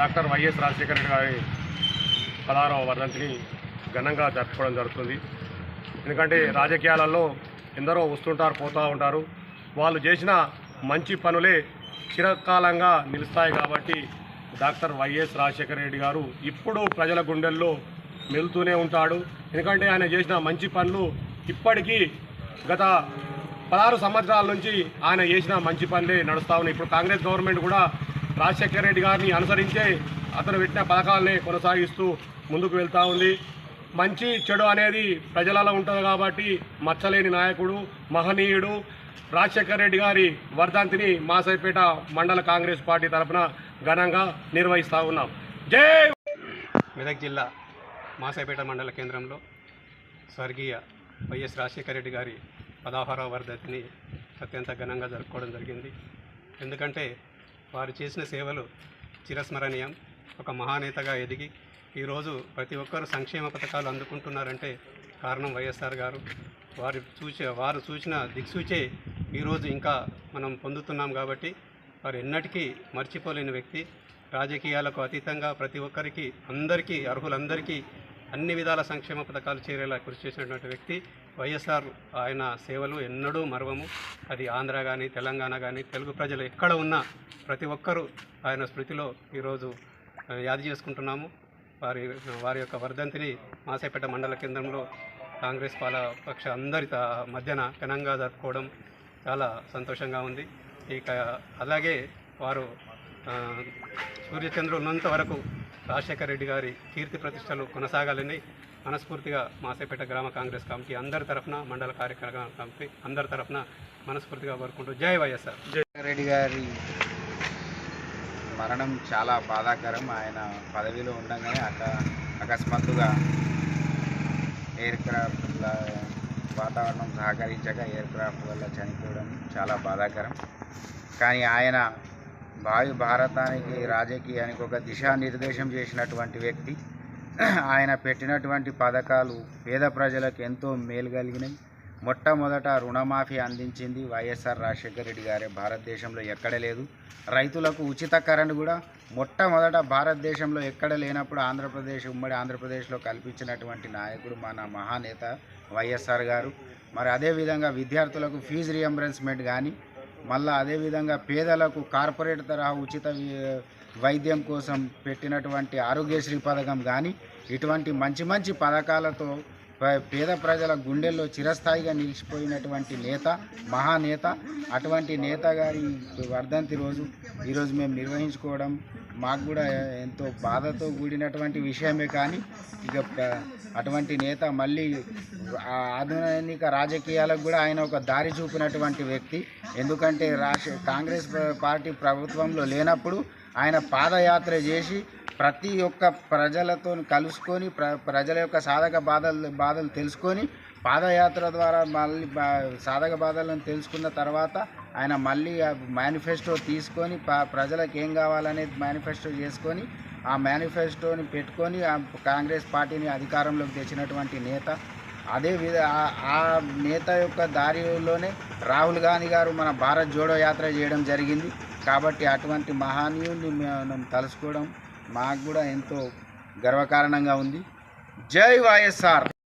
Doctor YS Rajasekhara Reddy గారి పదహారవ వర్ధంతిని ఘనంగా జరుపుకోవడం జరుగుతుంది. ఎందుకంటే రాజకీయాలలో ఎందరో వస్తుంటారు పోతూ ఉంటారు. వాళ్ళు చేసిన మంచి పనులే చిరకాలంగా నిలుస్తాయి కాబట్టి డాక్టర్ వైఎస్ రాజశేఖర రెడ్డి గారు ఇప్పుడు ప్రజల గుండెల్లో మెలుతూనే ఉంటాడు. ఎందుకంటే ఆయన చేసిన మంచి పనులు ఇప్పటికీ గత పదహారు సంవత్సరాల నుంచి ఆయన చేసిన మంచి పనులే నడుస్తూ ఉన్నాయి. ఇప్పుడు కాంగ్రెస్ గవర్నమెంట్ కూడా రాజశేఖర రెడ్డి గారిని అనుసరించే అతను పెట్టిన పథకాలనే కొనసాగిస్తూ ముందుకు వెళ్తూ ఉంది. మంచి చెడు అనేది ప్రజలలో ఉంటుంది కాబట్టి మచ్చలేని నాయకుడు మహనీయుడు రాజశేఖర రెడ్డి గారి వర్ధంతిని మాసైపేట మండల కాంగ్రెస్ పార్టీ తరఫున ఘనంగా నిర్వహిస్తూ ఉన్నాం. జై మెదక్ జిల్లా మాసైపేట మండల కేంద్రంలో స్వర్గీయ వైఎస్ రాజశేఖర రెడ్డి గారి పదహారవ వర్ధంతిని అత్యంత ఘనంగా జరుపుకోవడం జరిగింది. ఎందుకంటే వారు చేసిన సేవలు చిరస్మరణీయం. ఒక మహానేతగా ఎదిగి ఈరోజు ప్రతి ఒక్కరు సంక్షేమ పథకాలు అందుకుంటున్నారంటే కారణం వైఎస్ఆర్ గారు. వారి చూచే వారు చూసిన దిక్సూచే ఈరోజు ఇంకా మనం పొందుతున్నాం కాబట్టి వారు ఎన్నటికీ మర్చిపోలేని వ్యక్తి. రాజకీయాలకు అతీతంగా ప్రతి ఒక్కరికి అందరికీ అర్హులందరికీ అన్ని విధాల సంక్షేమ పథకాలు చేరేలా కృషి చేసినటువంటి వ్యక్తి. వైఎస్ఆర్ ఆయన సేవలు ఎన్నడూ మరవము. అది ఆంధ్ర కానీ తెలంగాణ కానీ తెలుగు ప్రజలు ఎక్కడ ఉన్నా ప్రతి ఒక్కరూ ఆయన స్మృతిలో ఈరోజు యాది చేసుకుంటున్నాము. వారి వారి యొక్క వర్ధంతిని మాసేపేట మండల కేంద్రంలో కాంగ్రెస్ పాల పక్ష అందరి త- మధ్యన ఘనంగా జరుపుకోవడం చాలా సంతోషంగా ఉంది. ఇక అలాగే వారు సూర్యచంద్రులు ఉన్నంత వరకు రాజశేఖర రెడ్డి గారి కీర్తి ప్రతిష్టలు కొనసాగాలని మనస్ఫూర్తిగా మాసేపేట గ్రామ కాంగ్రెస్ కమిటీ అందరి తరఫున మండల కార్యక్రమ కమిటీ అందరి తరఫున మనస్ఫూర్తిగా కోరుకుంటూ జై వైఎస్ఆర్. రెడ్డి గారి మరణం చాలా బాధాకరం. ఆయన పదవిలో ఉండగానే అక అకస్మాత్తుగా ఎయిర్ క్రాఫ్ట్ వాతావరణం సహకరించక ఎయిర్ క్రాఫ్ట్ వల్ల చనిపోవడం చాలా బాధాకరం. కానీ ఆయన భావి భారతానికి రాజకీయానికి ఒక దిశానిర్దేశం చేసినటువంటి వ్యక్తి. ఆయన పెట్టినటువంటి పథకాలు పేద ప్రజలకు ఎంతో మేలు కలిగినాయి మొట్టమొదట రుణమాఫీ అందించింది వైఎస్ఆర్ రాజశేఖర రెడ్డి గారే. భారతదేశంలో ఎక్కడ లేదు. రైతులకు ఉచిత కరెంట్ కూడా మొట్టమొదట భారతదేశంలో ఎక్కడ లేనప్పుడు ఆంధ్రప్రదేశ్ ఉమ్మడి ఆంధ్రప్రదేశ్లో కల్పించినటువంటి నాయకుడు మన మహానేత వైఎస్ఆర్ గారు. మరి అదేవిధంగా విద్యార్థులకు ఫీజు రియంబర్స్మెంట్ కానీ మళ్ళీ అదేవిధంగా పేదలకు కార్పొరేట్ తరహా ఉచిత వైద్యం కోసం పెట్టినటువంటి ఆరోగ్యశ్రీ పథకం కానీ ఇటువంటి మంచి మంచి పథకాలతో పేద ప్రజల గుండెల్లో చిరస్థాయిగా నిలిచిపోయినటువంటి నేత మహానేత అటువంటి నేత గారి వర్ధంతి రోజు ఈరోజు మేము నిర్వహించుకోవడం మాకు కూడా ఎంతో బాధతో కూడినటువంటి విషయమే కానీ ఇక అటువంటి నేత మళ్ళీ ఆధునిక రాజకీయాలకు కూడా ఆయన ఒక దారి చూపినటువంటి వ్యక్తి. ఎందుకంటే రాష్ట్ర కాంగ్రెస్ పార్టీ ప్రభుత్వంలో లేనప్పుడు ఆయన పాదయాత్ర చేసి ప్రతి ఒక్క ప్రజలతో కలుసుకొని ప్ర ప్రజల యొక్క సాధక బాధలు బాధలు తెలుసుకొని పాదయాత్ర ద్వారా మళ్ళీ బా- సాధక బాధలను తెలుసుకున్న తర్వాత ఆయన మళ్ళీ ఆ మేనిఫెస్టో తీసుకొని ప్రజలకు ఏం కావాలనేది మేనిఫెస్టో చేసుకొని ఆ మేనిఫెస్టోని పెట్టుకొని ఆ కాంగ్రెస్ పార్టీని అధికారంలోకి తెచ్చినటువంటి నేత అదే విధ ఆ- నేత యొక్క దారిలోనే రాహుల్ గాంధీ గారు మన భారత్ జోడో యాత్ర చేయడం జరిగింది. కాబట్టి అటువంటి మహానీయుని మనం తలుసుకోవడం మాకు కూడా ఎంతో గర్వకారణంగా ఉంది. జై వైఎస్ఆర్!